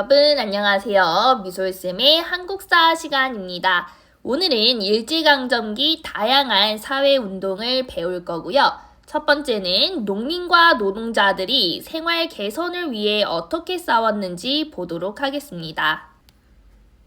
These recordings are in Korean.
여러분 안녕하세요. 미솔쌤의 한국사 시간입니다. 오늘은 일제강점기 다양한 사회운동을 배울 거고요. 첫 번째는 농민과 노동자들이 생활 개선을 위해 어떻게 싸웠는지 보도록 하겠습니다.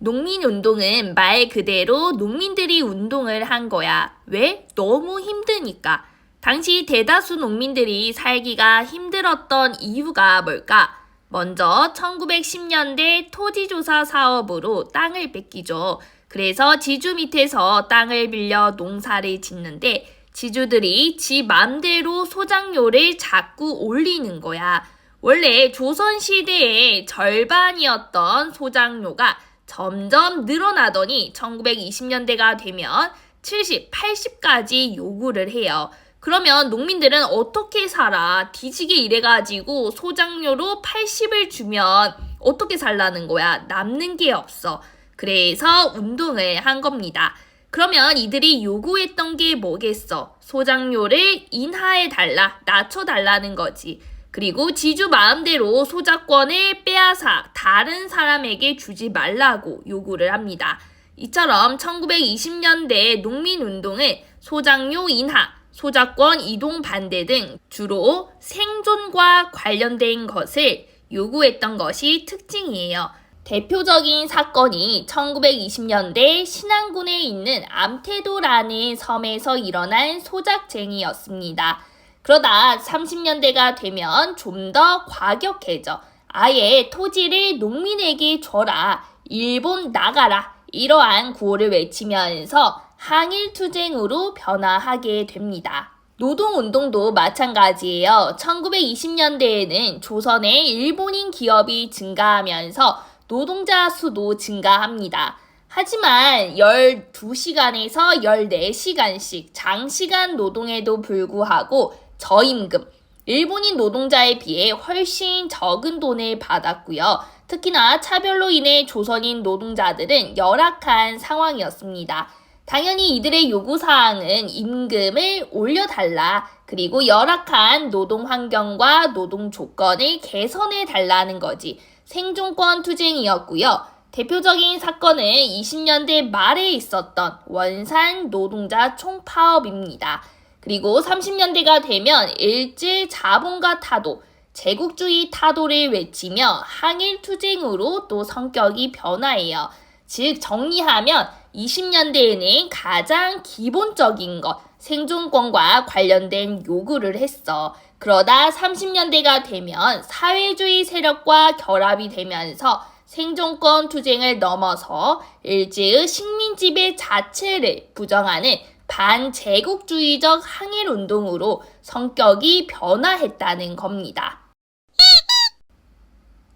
농민운동은 말 그대로 농민들이 운동을 한 거야. 왜? 너무 힘드니까. 당시 대다수 농민들이 살기가 힘들었던 이유가 뭘까? 먼저 1910년대 토지조사 사업으로 땅을 뺏기죠. 그래서 지주 밑에서 땅을 빌려 농사를 짓는데 지주들이 지 맘대로 소장료를 자꾸 올리는 거야. 원래 조선시대의 절반이었던 소장료가 점점 늘어나더니 1920년대가 되면 70, 80까지 요구를 해요. 그러면 농민들은 어떻게 살아? 뒤지게 일해가지고 소장료로 80을 주면 어떻게 살라는 거야? 남는 게 없어. 그래서 운동을 한 겁니다. 그러면 이들이 요구했던 게 뭐겠어? 소장료를 인하해 달라, 낮춰 달라는 거지. 그리고 지주 마음대로 소작권을 빼앗아 다른 사람에게 주지 말라고 요구를 합니다. 이처럼 1920년대 농민운동은 소장료 인하, 소작권 이동 반대 등 주로 생존과 관련된 것을 요구했던 것이 특징이에요. 대표적인 사건이 1920년대 신안군에 있는 암태도라는 섬에서 일어난 소작쟁이였습니다. 그러다 30년대가 되면 좀 더 과격해져. 아예 토지를 농민에게 줘라. 일본 나가라. 이러한 구호를 외치면서 항일투쟁으로 변화하게 됩니다. 노동운동도 마찬가지예요. 1920년대에는 조선의 일본인 기업이 증가하면서 노동자 수도 증가합니다. 하지만 12시간에서 14시간씩 장시간 노동에도 불구하고 저임금, 일본인 노동자에 비해 훨씬 적은 돈을 받았고요. 특히나 차별로 인해 조선인 노동자들은 열악한 상황이었습니다. 당연히 이들의 요구사항은 임금을 올려달라, 그리고 열악한 노동 환경과 노동 조건을 개선해 달라는 거지. 생존권 투쟁이었고요. 대표적인 사건은 20년대 말에 있었던 원산 노동자 총파업입니다. 그리고 30년대가 되면 일제 자본가 타도, 제국주의 타도를 외치며 항일 투쟁으로 또 성격이 변화해요. 즉 정리하면 20년대에는 가장 기본적인 것, 생존권과 관련된 요구를 했어. 그러다 30년대가 되면 사회주의 세력과 결합이 되면서 생존권 투쟁을 넘어서 일제의 식민 지배 자체를 부정하는 반제국주의적 항일 운동으로 성격이 변화했다는 겁니다.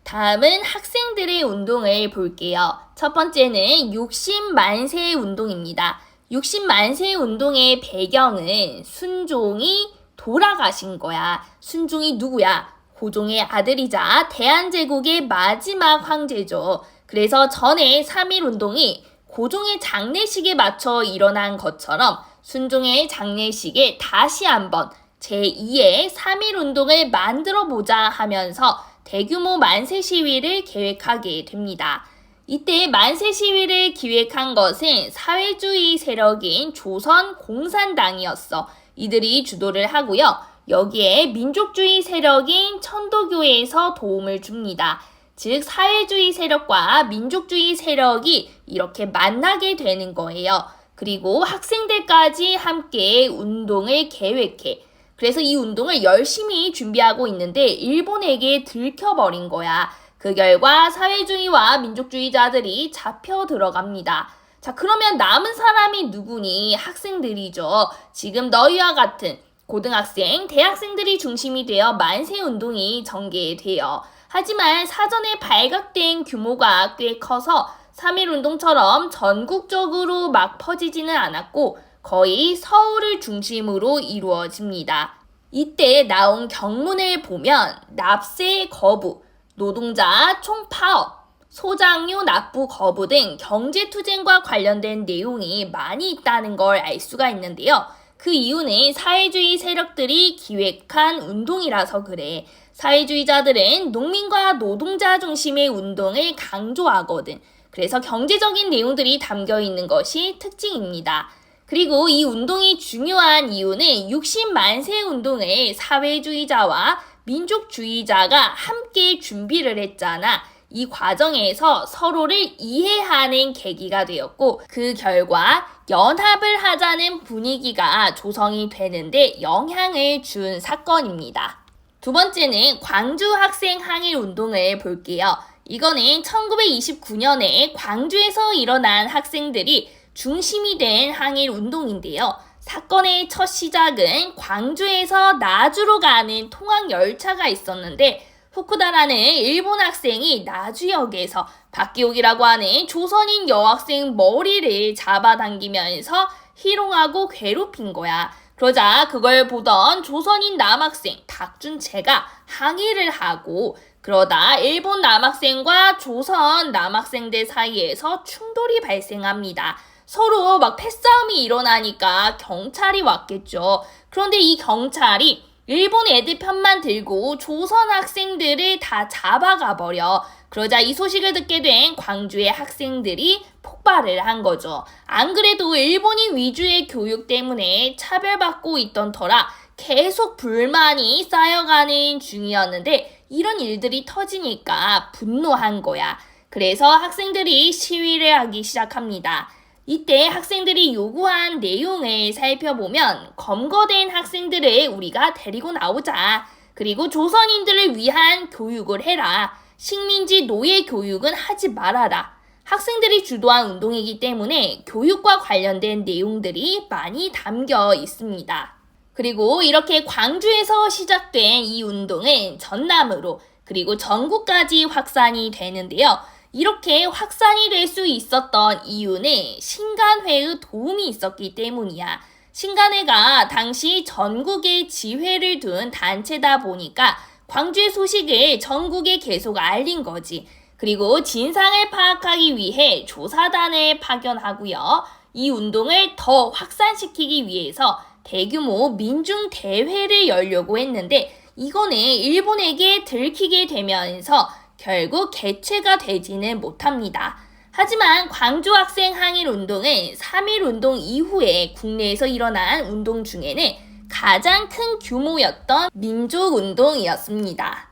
다음은 학생들의 운동을 볼게요. 첫 번째는 60만세 운동입니다. 60만세 운동의 배경은 순종이 돌아가신 거야. 순종이 누구야? 고종의 아들이자 대한제국의 마지막 황제죠. 그래서 전에 3.1 운동이 고종의 장례식에 맞춰 일어난 것처럼 순종의 장례식에 다시 한번 제2의 3.1 운동을 만들어 보자 하면서 대규모 만세 시위를 계획하게 됩니다. 이때 만세 시위를 기획한 것은 사회주의 세력인 조선 공산당이었어. 이들이 주도를 하고요. 여기에 민족주의 세력인 천도교에서 도움을 줍니다. 즉, 사회주의 세력과 민족주의 세력이 이렇게 만나게 되는 거예요. 그리고 학생들까지 함께 운동을 계획해. 그래서 이 운동을 열심히 준비하고 있는데 일본에게 들켜버린 거야. 그 결과 사회주의와 민족주의자들이 잡혀 들어갑니다. 자, 그러면 남은 사람이 누구니? 학생들이죠. 지금 너희와 같은 고등학생, 대학생들이 중심이 되어 만세 운동이 전개돼요. 하지만 사전에 발각된 규모가 꽤 커서 3.1 운동처럼 전국적으로 막 퍼지지는 않았고 거의 서울을 중심으로 이루어집니다. 이때 나온 경문을 보면 납세 거부, 노동자 총파업, 소장료 납부 거부 등 경제투쟁과 관련된 내용이 많이 있다는 걸 알 수가 있는데요. 그 이유는 사회주의 세력들이 기획한 운동이라서 그래. 사회주의자들은 농민과 노동자 중심의 운동을 강조하거든. 그래서 경제적인 내용들이 담겨 있는 것이 특징입니다. 그리고 이 운동이 중요한 이유는 60만세 운동을 사회주의자와 민족주의자가 함께 준비를 했잖아. 이 과정에서 서로를 이해하는 계기가 되었고 그 결과 연합을 하자는 분위기가 조성이 되는데 영향을 준 사건입니다. 두 번째는 광주 학생 항일 운동을 볼게요. 이거는 1929년에 광주에서 일어난 학생들이 중심이 된 항일 운동인데요. 사건의 첫 시작은 광주에서 나주로 가는 통학 열차가 있었는데 후쿠다라는 일본 학생이 나주역에서 박기옥이라고 하는 조선인 여학생 머리를 잡아당기면서 희롱하고 괴롭힌 거야. 그러자 그걸 보던 조선인 남학생 박준채가 항의를 하고 그러다 일본 남학생과 조선 남학생들 사이에서 충돌이 발생합니다. 서로 막 패싸움이 일어나니까 경찰이 왔겠죠. 그런데 이 경찰이 일본 애들 편만 들고 조선 학생들을 다 잡아가 버려. 그러자 이 소식을 듣게 된 광주의 학생들이 폭발을 한 거죠. 안 그래도 일본인 위주의 교육 때문에 차별받고 있던 터라 계속 불만이 쌓여가는 중이었는데 이런 일들이 터지니까 분노한 거야. 그래서 학생들이 시위를 하기 시작합니다. 이때 학생들이 요구한 내용을 살펴보면 검거된 학생들을 우리가 데리고 나오자. 그리고 조선인들을 위한 교육을 해라. 식민지 노예 교육은 하지 말아라. 학생들이 주도한 운동이기 때문에 교육과 관련된 내용들이 많이 담겨 있습니다. 그리고 이렇게 광주에서 시작된 이 운동은 전남으로 그리고 전국까지 확산이 되는데요. 이렇게 확산이 될 수 있었던 이유는 신간회의 도움이 있었기 때문이야. 신간회가 당시 전국에 지회를 둔 단체다 보니까 광주의 소식을 전국에 계속 알린 거지. 그리고 진상을 파악하기 위해 조사단을 파견하고요. 이 운동을 더 확산시키기 위해서 대규모 민중 대회를 열려고 했는데 이거는 일본에게 들키게 되면서 결국 개최가 되지는 못합니다. 하지만 광주 학생 항일 운동은 3.1 운동 이후에 국내에서 일어난 운동 중에는 가장 큰 규모였던 민족 운동이었습니다.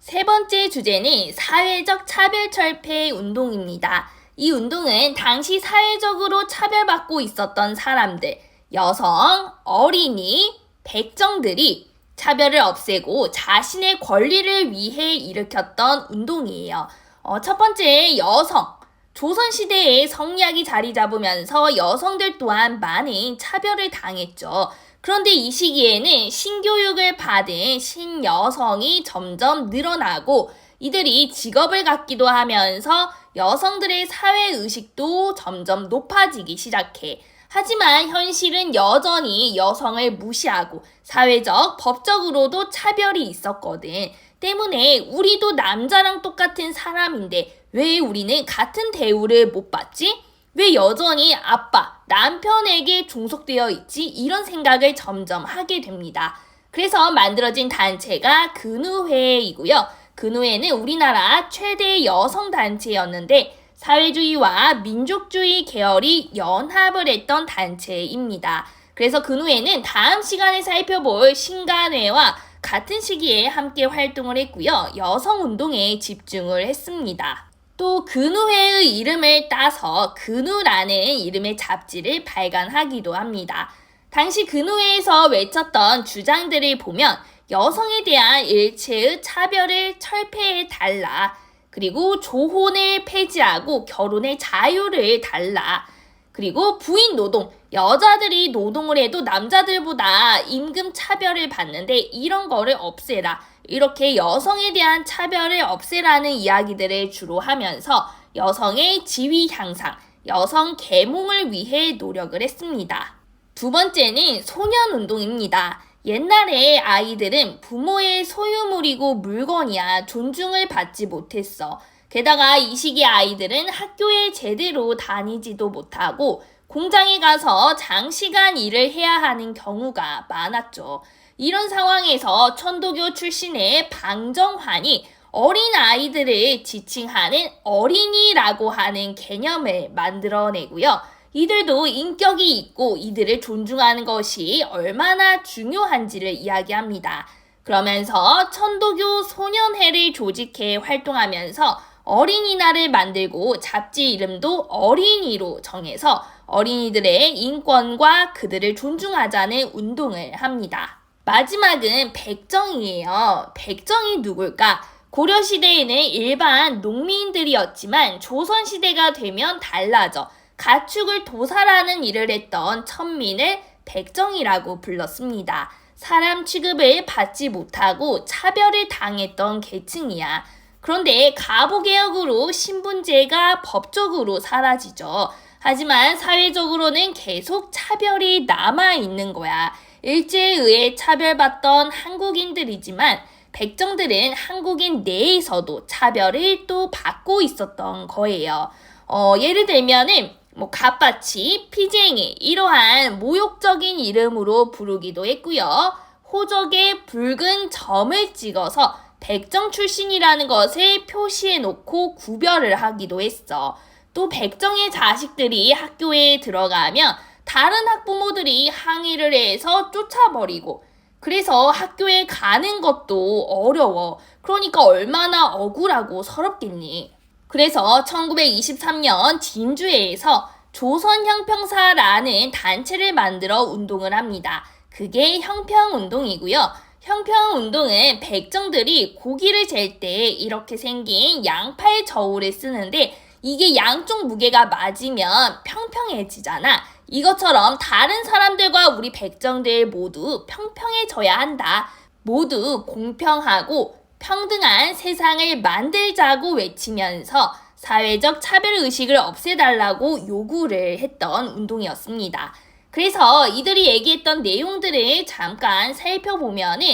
세 번째 주제는 사회적 차별 철폐 운동입니다. 이 운동은 당시 사회적으로 차별받고 있었던 사람들, 여성, 어린이, 백정들이 차별을 없애고 자신의 권리를 위해 일으켰던 운동이에요. 어, 첫 번째, 여성. 조선시대에 성리학이 자리 잡으면서 여성들 또한 많은 차별을 당했죠. 그런데 이 시기에는 신교육을 받은 신여성이 점점 늘어나고 이들이 직업을 갖기도 하면서 여성들의 사회의식도 점점 높아지기 시작해. 하지만 현실은 여전히 여성을 무시하고 사회적, 법적으로도 차별이 있었거든. 때문에 우리도 남자랑 똑같은 사람인데 왜 우리는 같은 대우를 못 받지? 왜 여전히 아빠, 남편에게 종속되어 있지? 이런 생각을 점점 하게 됩니다. 그래서 만들어진 단체가 근우회이고요. 근우회는 우리나라 최대 여성 단체였는데 사회주의와 민족주의 계열이 연합을 했던 단체입니다. 그래서 그 후에는 다음 시간에 살펴볼 신간회와 같은 시기에 함께 활동을 했고요. 여성 운동에 집중을 했습니다. 또 근우회의 이름을 따서 근우라는 이름의 잡지를 발간하기도 합니다. 당시 근우회에서 외쳤던 주장들을 보면 여성에 대한 일체의 차별을 철폐해 달라. 그리고 조혼을 폐지하고 결혼의 자유를 달라. 그리고 부인 노동, 여자들이 노동을 해도 남자들보다 임금 차별을 받는데 이런 거를 없애라. 이렇게 여성에 대한 차별을 없애라는 이야기들을 주로 하면서 여성의 지위 향상, 여성 계몽을 위해 노력을 했습니다. 두 번째는 소년 운동입니다. 옛날에 아이들은 부모의 소유물이고 물건이야 존중을 받지 못했어. 게다가 이 시기 아이들은 학교에 제대로 다니지도 못하고 공장에 가서 장시간 일을 해야 하는 경우가 많았죠. 이런 상황에서 천도교 출신의 방정환이 어린 아이들을 지칭하는 어린이라고 하는 개념을 만들어내고요. 이들도 인격이 있고 이들을 존중하는 것이 얼마나 중요한지를 이야기합니다. 그러면서 천도교 소년회를 조직해 활동하면서 어린이날을 만들고 잡지 이름도 어린이로 정해서 어린이들의 인권과 그들을 존중하자는 운동을 합니다. 마지막은 백정이에요. 백정이 누굴까? 고려시대에는 일반 농민들이었지만 조선시대가 되면 달라져 가축을 도살하는 일을 했던 천민을 백정이라고 불렀습니다. 사람 취급을 받지 못하고 차별을 당했던 계층이야. 그런데 가보개혁으로 신분제가 법적으로 사라지죠. 하지만 사회적으로는 계속 차별이 남아있는 거야. 일제에 의해 차별받던 한국인들이지만 백정들은 한국인 내에서도 차별을 또 받고 있었던 거예요. 어, 예를 들면은 뭐 갓바치, 피쟁이 이러한 모욕적인 이름으로 부르기도 했고요. 호적에 붉은 점을 찍어서 백정 출신이라는 것을 표시해 놓고 구별을 하기도 했어. 또 백정의 자식들이 학교에 들어가면 다른 학부모들이 항의를 해서 쫓아버리고 그래서 학교에 가는 것도 어려워. 그러니까 얼마나 억울하고 서럽겠니. 그래서 1923년 진주에서 조선형평사라는 단체를 만들어 운동을 합니다. 그게 형평운동이고요. 형평운동은 백정들이 고기를 잴 때 이렇게 생긴 양팔 저울을 쓰는데 이게 양쪽 무게가 맞으면 평평해지잖아. 이것처럼 다른 사람들과 우리 백정들 모두 평평해져야 한다. 모두 공평하고 평등한 세상을 만들자고 외치면서 사회적 차별 의식을 없애달라고 요구를 했던 운동이었습니다. 그래서 이들이 얘기했던 내용들을 잠깐 살펴보면은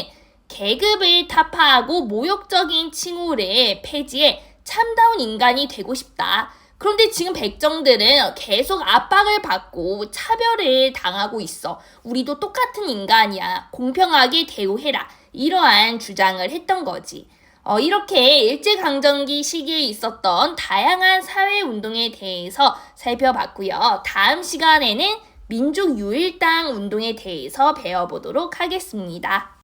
계급을 타파하고 모욕적인 칭호를 폐지해 참다운 인간이 되고 싶다. 그런데 지금 백정들은 계속 압박을 받고 차별을 당하고 있어. 우리도 똑같은 인간이야. 공평하게 대우해라. 이러한 주장을 했던 거지. 어, 이렇게 일제강점기 시기에 있었던 다양한 사회운동에 대해서 살펴봤고요. 다음 시간에는 민족유일당 운동에 대해서 배워보도록 하겠습니다.